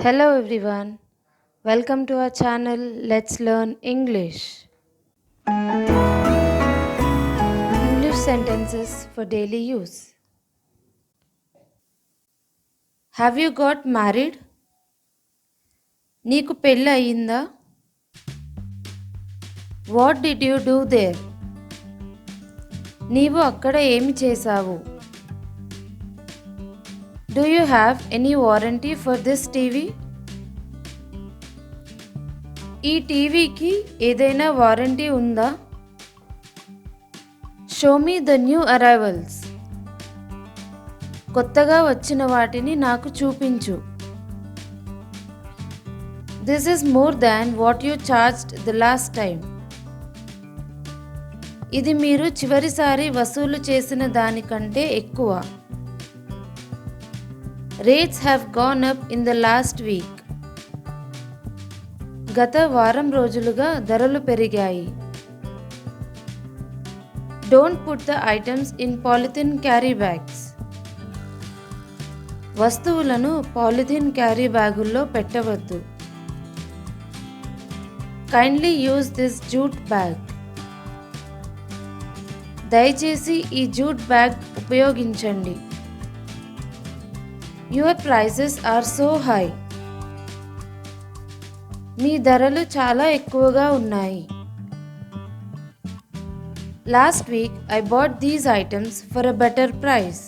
Hello everyone welcome to our channel let's learn English English sentences for daily use have you got married నీకు పెళ్ళి అయ్యిందా what did you do there నీవు అక్కడ ఏమి చేశావు do you have any warranty for this TV ఈ టీవీకి ఏదైనా వారంటీ ఉందా? Show me the new arrivals కొత్తగా వచ్చిన వాటిని నాకు చూపించు. This is more than what you charged the last time ఇది మీరు చివరిసారి వసూలు చేసిన దానికంటే ఎక్కువ. Rates have gone up in the last week గత వారం రోజులుగా ధరలు పెరిగాయి. Don't put the items in polythene carry bags వస్తువులను పాలిథిన్ క్యారీ బ్యాగుల్లో పెట్టవద్దు. Kindly use this jute bag దయచేసి ఈ జూట్ బ్యాగ్ ఉపయోగించండి. Your prices are so high మీ ధరలు చాలా ఎక్కువగా ఉన్నాయి. Last week I bought these items for a better price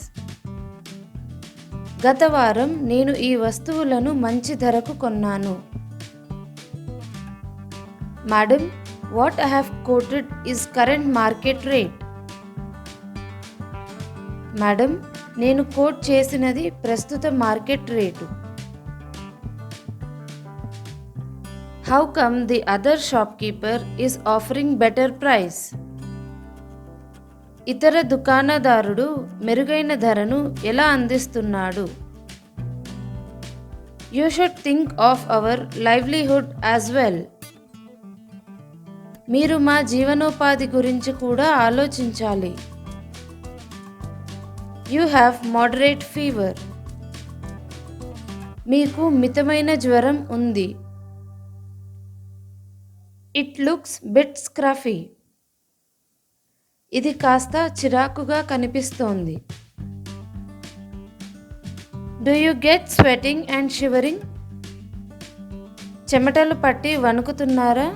గత వారం నేను ఈ వస్తువులను మంచి ధరకు కొన్నాను. Madam what I have quoted is current market rate madam నేను కోట్ చేసినది ప్రస్తుత market rate. How come the other shopkeeper is offering better price ఇతర దుకాణదారుడు మెరుగైన ధరను ఎలా అందిస్తున్నాడు? You should think of our livelihood as well మీరు మా జీవనోపాధి గురించి కూడా ఆలోచించాలి. You have moderate fever. మీకు మితమైన జ్వరం ఉంది. It looks bit scruffy. ఇది కాస్త చిరాకుగా కనిపిస్తోంది. Do you get sweating and shivering? చెమటలు పట్టి వణుకుతున్నారా?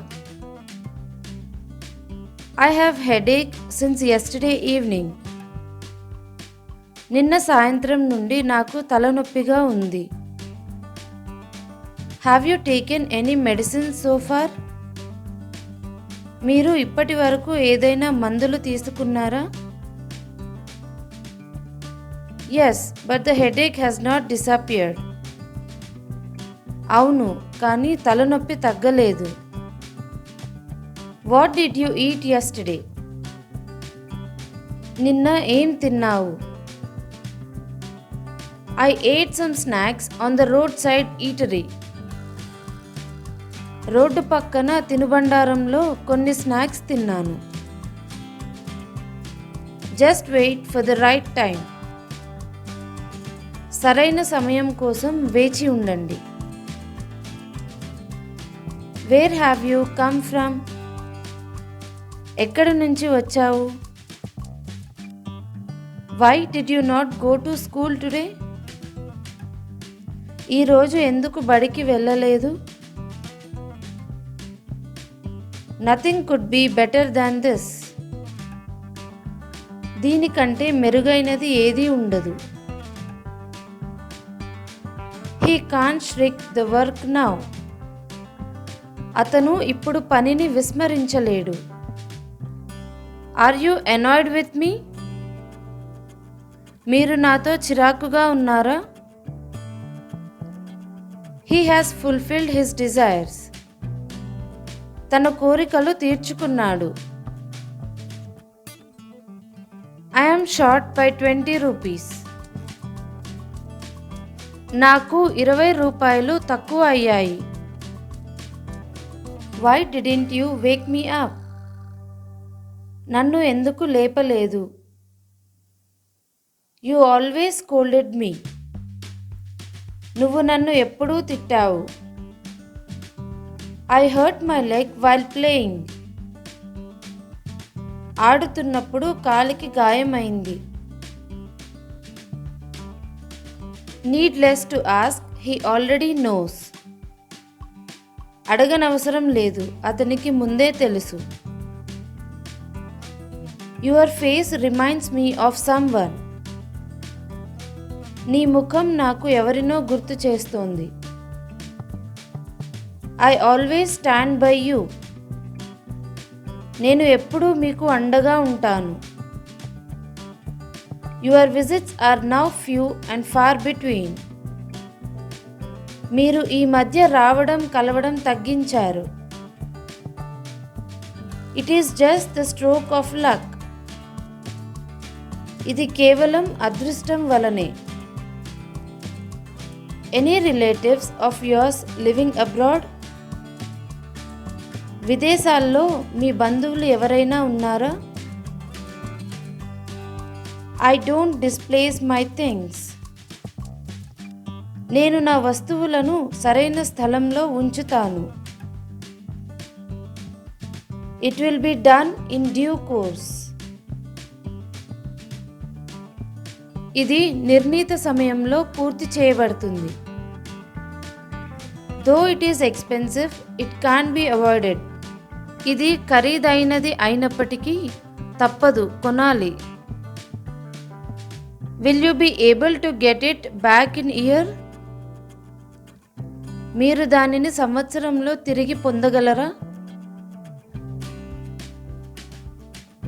I have headache since yesterday evening. నిన్న సాయంత్రం నుండి నాకు తలనొప్పిగా ఉంది. Have you taken any medicine so far మీరు ఇప్పటి వరకు ఏదైనా మందులు తీసుకున్నారా? Yes but the headache has not disappeared అవును కానీ తలనొప్పి తగ్గలేదు. What did you eat yesterday నిన్న ఏం తిన్నావు? I ate some snacks on the road side eatery రోడ్డు పక్కన తినుబండారంలో కొన్ని స్నాక్స్ తిన్నాను. Just wait for the right time సరైన సమయం కోసం వేచి ఉండండి. Where have you come from ఎక్కడి నుంచి వచ్చావు? Why did you not go to school today ఈరోజు ఎందుకు బడికి వెళ్ళలేదు? Nothing could be better than this దీనికంటే మెరుగైనది ఏదీ ఉండదు. He can shirk the work now అతను ఇప్పుడు పనిని విస్మరించలేడు. Are you annoyed with me మీరు నాతో చిరాకుగా ఉన్నారా? He has fulfilled his desires తన కోరికలు తీర్చుకున్నాడు. I'm short by twenty rupees నాకు ఇరవై రూపాయలు తక్కువ అయ్యాయి. Why didn't you wake me up నన్ను ఎందుకు లేపలేదు? యూ ఆల్వేస్ కోల్డెడ్ మీ నువ్వు నన్ను ఎప్పుడూ తిట్టావు. I hurt my leg while playing ఆడుతున్నప్పుడు కాలికి గాయమైంది. Needless to ask he already knows అడగనవసరం లేదు అతనికి ముందే తెలుసు. Your face reminds me of someone నీ ముఖం నాకు ఎవరినో గుర్తు చేస్తోంది. I always stand by you నేను ఎప్పుడూ మీకు అండగా ఉంటాను. Your visits are now few and far between మీరు ఈ మధ్య రావడం కలవడం తగ్గించారు. It is just the stroke of luck ఇది కేవలం అదృష్టం వలనే. Any relatives of yours living abroad విదేశాల్లో మీ బంధువులు ఎవరైనా ఉన్నారా? I don't displace my things నేను నా వస్తువులను సరైన స్థలంలో ఉంచుతాను. It will be done in due course ఇది నిర్ణీత సమయంలో పూర్తి చేయబడుతుంది. Though it is expensive it can be avoided ఇది ఖరీదైనది అయినప్పటికీ తప్పదు కొనాలి. Will you be able to get it back in year మీరు దానిని సంవత్సరంలో తిరిగి పొందగలరా?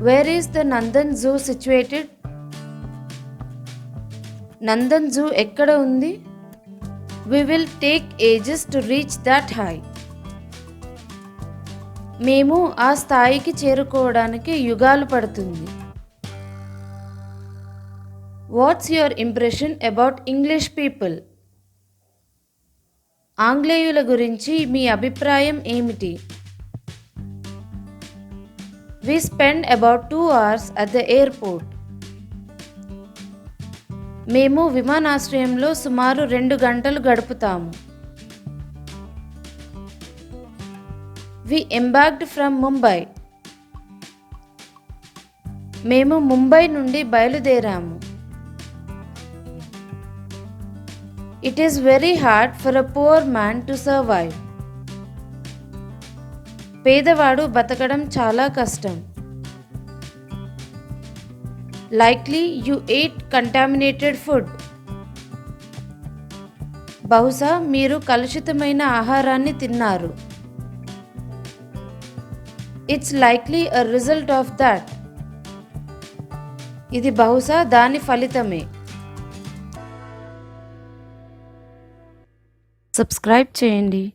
Where is the Nandan zoo situated Nandan zoo ఎక్కడ ఉంది? We will take ages to reach that high మేము ఆ స్థాయికి చేరుకోవడానికి యుగాలు పడుతుంది. What's your impression about English people ఆంగ్లేయుల గురించి మీ అభిప్రాయం ఏమిటి? We spend about two hours at the airport మేము విమానాశ్రయంలో సుమారు రెండు గంటలు గడుపుతాము. We embarked from Mumbai. మేము ముంబై నుండి బయలుదేరాము. It is very hard for a poor man to survive పేదవాడు బతకడం చాలా కష్టం. Likely you ate contaminated food బహుశా మీరు కలుషితమైన ఆహారాన్ని తిన్నారు. It's likely a result of that ఇది బహుశా దాని ఫలితమే. సబ్స్క్రైబ్ చేయండి.